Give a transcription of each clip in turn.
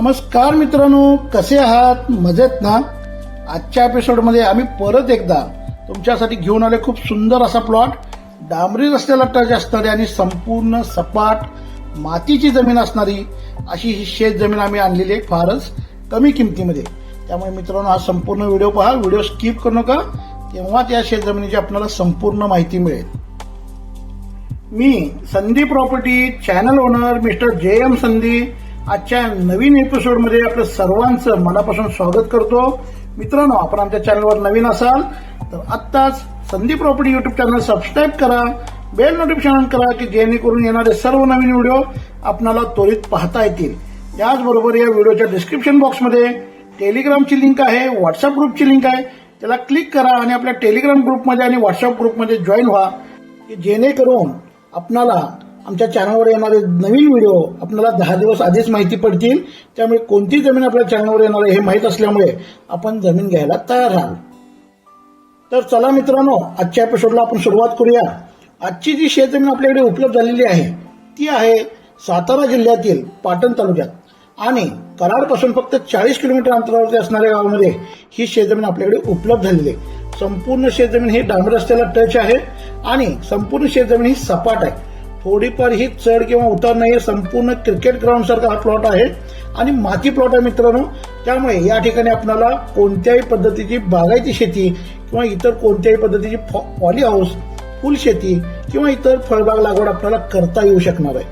नमस्कार मित्रांनो कसे आहात? मजेत ना? आजच्या एपिसोडमध्ये आम्ही परत एकदा तुमच्यासाठी घेऊन आले खूप सुंदर असा प्लॉट डांबरी रस्त्याला टच असणारी आणि संपूर्ण सपाट मातीची जमीन असणारी अशी ही शेत जमीन आम्ही आणलेली आहे फारच कमी किमतीमध्ये. त्यामुळे मित्रांनो हा संपूर्ण व्हिडिओ पहा. व्हिडिओ स्किप करू नका. तेव्हाच या शेत जमिनीची आपल्याला संपूर्ण माहिती मिळेल. मी Sandhi property channel owner mister J M Sandhi आजच्या नवीन एपिसोडमध्ये आपलं सर्वांचं मनापासून स्वागत करतो. मित्रांनो आपण आमच्या चॅनलवर नवीन असाल तर आत्ताच Sandhi property YouTube channel subscribe करा. बेल नोटिफिकेशन ऑन करा की जेणेकरून येणारे सर्व नवीन व्हिडिओ आपणाला त्वरित पाहता येतील. याचबरोबर या व्हिडिओच्या डिस्क्रिप्शन बॉक्समध्ये टेलिग्रामची लिंक आहे व्हॉट्सअप ग्रुपची लिंक आहे. त्याला क्लिक करा आणि आपल्या टेलिग्राम ग्रुपमध्ये आणि व्हॉट्सअप ग्रुपमध्ये जॉईन व्हा की जेणेकरून आपणाला आमच्या चॅनलवर येणारे नवीन व्हिडिओ आपल्याला दहा दिवस आधीच माहिती पडतील. त्यामुळे कोणती जमीन आपल्या चॅनलवर येणार आहे हे माहीत असल्यामुळे आपण जमीन घ्यायला तयार राहाल तर चला मित्रांनो आजच्या एपिसोडला आपण सुरुवात करूया. आजची जी शेतजमीन आपल्याकडे उपलब्ध झालेली आहे ती आहे सातारा जिल्ह्यातील पाटण तालुक्यात. आणि कराडपासून फक्त चाळीस किलोमीटर अंतरावरती असणाऱ्या गावामध्ये ही शेतजमीन आपल्याकडे उपलब्ध झालेली आहे. संपूर्ण शेतजमीन ही डांबर रस्त्याला टच आहे आणि संपूर्ण शेतजमीन ही सपाट आहे. थोडीफार ही चढ किंवा उतार नाही संपूर्ण क्रिकेट ग्राउंड सारखा हा प्लॉट आहे. आणि माती प्लॉट आहे मित्रांनो. त्यामुळे या ठिकाणी आपल्याला कोणत्याही पद्धतीची बागायती शेती किंवा इतर कोणत्याही पद्धतीची पॉली हाऊस फुल शेती किंवा इतर फळबाग लागवड आपल्याला करता येऊ शकणार आहे.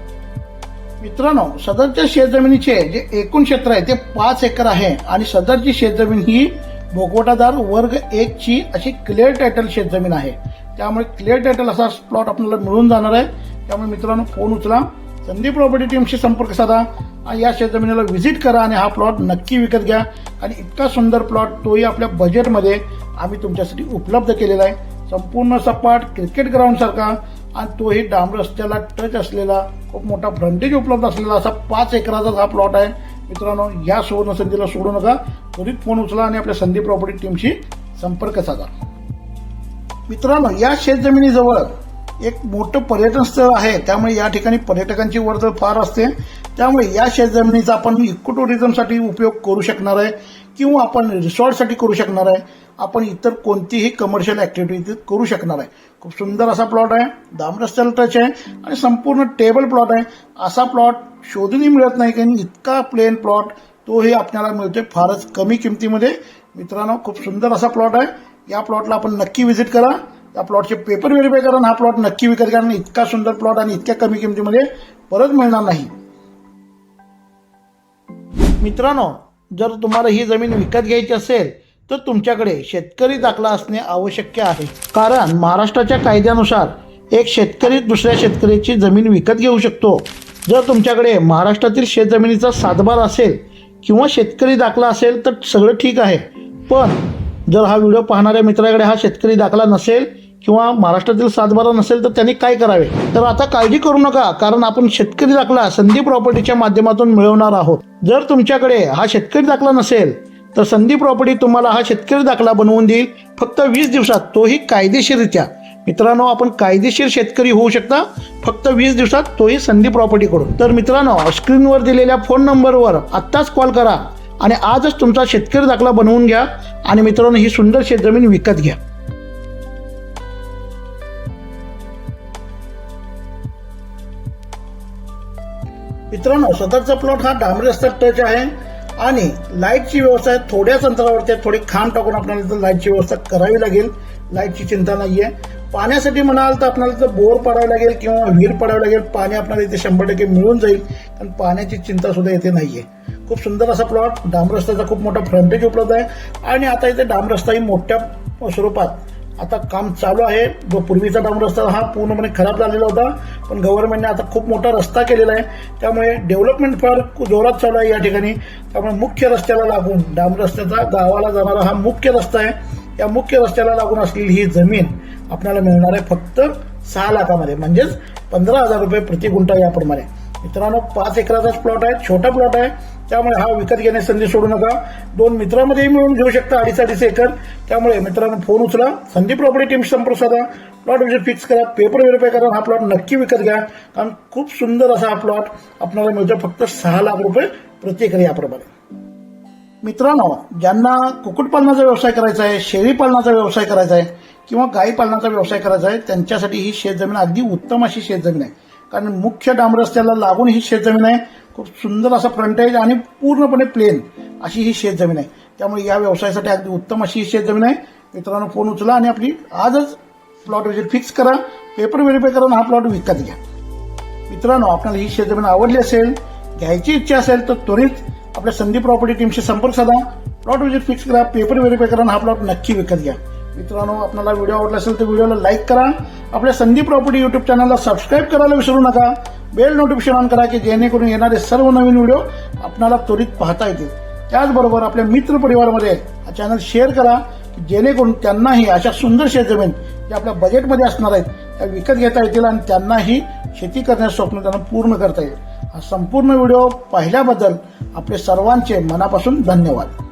मित्रांनो सदरच्या शेतजमिनीचे जे एकूण क्षेत्र आहे ते पाच एकर आहे. आणि सदरची शेतजमीन ही भोगवटादार वर्ग एक ची अशी क्लिअर टायटल शेतजमीन आहे. त्यामुळे क्लिअर टायटल असा प्लॉट आपल्याला मिळून जाणार आहे. त्यामुळे मित्रांनो फोन उचला. संदीप प्रॉपर्टी टीमशी संपर्क साधा आणि या शेतजमिनीला व्हिजिट करा आणि हा प्लॉट नक्की विकत घ्या. आणि इतका सुंदर प्लॉट तोही आपल्या बजेटमध्ये आम्ही तुमच्यासाठी उपलब्ध केलेला आहे. संपूर्ण सपाट क्रिकेट ग्राउंडसारखा आणि तोही डांब रस्त्याला टच असलेला खूप मोठा फ्रंटेज उपलब्ध असलेला असा पाच एकराचा हा प्लॉट आहे. मित्रांनो या सुवर्ण संधीला सोडू नका. त्वरित फोन उचला आणि आपल्या संधी प्रॉपर्टी टीमशी संपर्क साधा. मित्रांनो या शेतजमिनीजवळ एक मोठं पर्यटन स्थळ आहे. त्यामुळे या ठिकाणी पर्यटकांची वर्दळ फार असते. त्यामुळे या शेतजमिनीचा आपण इको टुरिझमसाठी उपयोग करू शकणार आहे किंवा आपण रिसॉर्टसाठी करू शकणार आहे. आपण इतर कोणतीही कमर्शियल ॲक्टिव्हिटी करू शकणार आहे. खूप सुंदर असा प्लॉट आहे. दाम रस्त्याला टच आहे आणि संपूर्ण टेबल प्लॉट आहे. असा प्लॉट शोधूनही मिळत नाही कारण इतका प्लेन प्लॉट तोही आपल्याला मिळतोय फारच कमी किमतीमध्ये. मित्रांनो खूप सुंदर असा प्लॉट आहे. या प्लॉटला आपण नक्की व्हिजिट करा. त्या प्लॉटचे पेपर व्हेरीफाय करा हा प्लॉट नक्की विकत कारण इतका सुंदर प्लॉट आणि इतक्या कमी किमतीमध्ये परत मिळणार नाही. मित्रांनो जर तुम्हाला ही जमीन विकत घ्यायची असेल तर तुमच्याकडे शेतकरी दाखला असणे आवश्यक आहे. कारण महाराष्ट्राच्या कायद्यानुसार एक शेतकरी दुसऱ्या शेतकऱ्याची जमीन विकत घेऊ शकतो. जर तुमच्याकडे महाराष्ट्रातील शेतजमिनीचा सातबार असेल किंवा शेतकरी दाखला असेल तर सगळं ठीक आहे. पण जर हा व्हिडिओ पाहणाऱ्या मित्राकडे हा शेतकरी दाखला नसेल किंवा महाराष्ट्रातील सातबारा नसेल तर त्यांनी काय करावे? तर आता काळजी करू नका कारण आपण शेतकरी दाखला संधी प्रॉपर्टीच्या माध्यमातून मिळवणार आहोत. जर तुमच्याकडे हा शेतकरी दाखला नसेल तर संधी प्रॉपर्टी तुम्हाला हा शेतकरी दाखला बनवून देईल फक्त वीस दिवसात. तोही कायदेशीररित्या. मित्रांनो आपण कायदेशीर शेतकरी होऊ शकता फक्त वीस दिवसात तोही संधी प्रॉपर्टीकडून तर मित्रांनो स्क्रीनवर दिलेल्या फोन नंबरवर आत्ताच कॉल करा आणि आजच तुमचा शेतकरी दाखला बनवून घ्या आणि मित्रांनो ही सुंदर शेतजमीन विकत घ्या. मित्रांनो सदरचा प्लॉट हा डांबरी रस्त्यात टच आहे आणि लाईटची व्यवस्था आहे. थोड्याच अंतरावरती आहे थोडी खांब टाकून आपल्याला लाईटची व्यवस्था करावी लागेल. लाईटची चिंता नाही आहे पाण्यासाठी म्हणाल तर आपल्याला तर बोर पडावं लागेल किंवा विहीर पडावं लागेल. पाणी आपल्याला इथे शंभर टक्के मिळून जाईल. पण पाण्याची चिंता सुद्धा इथे आहे खूप सुंदर असा प्लॉट डांब रस्त्याचा खूप मोठा फ्रंटेज उपलब्ध आहे. आणि आता इथे डांबरस्ताही मोठ्या स्वरूपात आता काम चालू आहे. जो पूर्वीचा डाऊन रस्ता हा पूर्णपणे खराब झालेला होता. पण गव्हर्नमेंटने आता खूप मोठा रस्ता केलेला आहे. त्यामुळे डेव्हलपमेंट फार जोरात चालू आहे या ठिकाणी. त्यामुळे मुख्य रस्त्याला लागून डांब रस्त्याचा गावाला जाणारा हा मुख्य रस्ता आहे. या मुख्य रस्त्याला लागून असलेली ही जमीन आपल्याला मिळणार आहे फक्त सहा लाखामध्ये. म्हणजेच पंधरा हजार रुपये प्रति गुंठा याप्रमाणे. मित्रांनो पाच एकराचाच प्लॉट आहे छोटा प्लॉट आहे. त्यामुळे हा विकत घेण्याची संधी सोडू नका. दोन मित्रांमध्येही मिळून घेऊ शकता अडीच अडीच एकर. त्यामुळे मित्रांनो फोन उचला. संदीप प्रॉपर्टी टीम संपर्क साधा प्लॉट विजिट फिक्स करा. पेपर व्हेरीफाय करा. हा प्लॉट नक्की विकत घ्या. कारण खूप सुंदर असा हा प्लॉट आपल्याला मिळतो. फक्त सहा लाख रुपये प्रति एकर याप्रमाणे. मित्रांनो ज्यांना कुक्कुटपालनाचा व्यवसाय करायचा आहे शेळी पालनाचा व्यवसाय करायचा आहे किंवा गाई पालनाचा व्यवसाय करायचा आहे त्यांच्यासाठी ही शेतजमीन अगदी उत्तम अशी शेतजमीन आहे. कारण मुख्य डांब रस्त्याला लागून ही शेतजमीन आहे. खूप सुंदर असा फ्रंटेज आणि पूर्णपणे प्लेन अशी ही शेत जमीन आहे. त्यामुळे या व्यवसायासाठी अगदी उत्तम अशी ही शेत जमीन आहे. मित्रांनो फोन उचला आणि आपली आजच प्लॉट विजिट फिक्स करा. पेपर व्हेरीफाय करून हा प्लॉट विकत घ्या. मित्रांनो आपल्याला ही शेतजमीन आवडली असेल घ्यायची इच्छा असेल तर त्वरित आपल्या संधी प्रॉपर्टी टीमशी संपर्क साधा. प्लॉट विजिट फिक्स करा पेपर व्हेरीफाय करा हा प्लॉट नक्की विकत घ्या. मित्रांनो आपल्याला व्हिडिओ आवडला असेल तर व्हिडिओला लाईक करा. आपल्या संधी प्रॉपर्टी युट्यूब चॅनलला सबस्क्राईब करायला विसरू नका. बेल नोटिफिकेशन ऑन करा की जेणेकरून येणारे सर्व नवीन व्हिडिओ आपणाला त्वरित पाहता येतील. त्याचबरोबर आपल्या मित्र परिवारामध्ये हा चॅनल शेअर करा की जेणेकरून त्यांनाही अशा सुंदर शेतजमीन जे आपल्या बजेटमध्ये असणार आहेत त्या विकत घेता येतील आणि त्यांनाही शेती करण्याचं स्वप्न त्यांना पूर्ण करता येईल. हा संपूर्ण व्हिडिओ पाहिल्याबद्दल आपले सर्वांचे मनापासून धन्यवाद.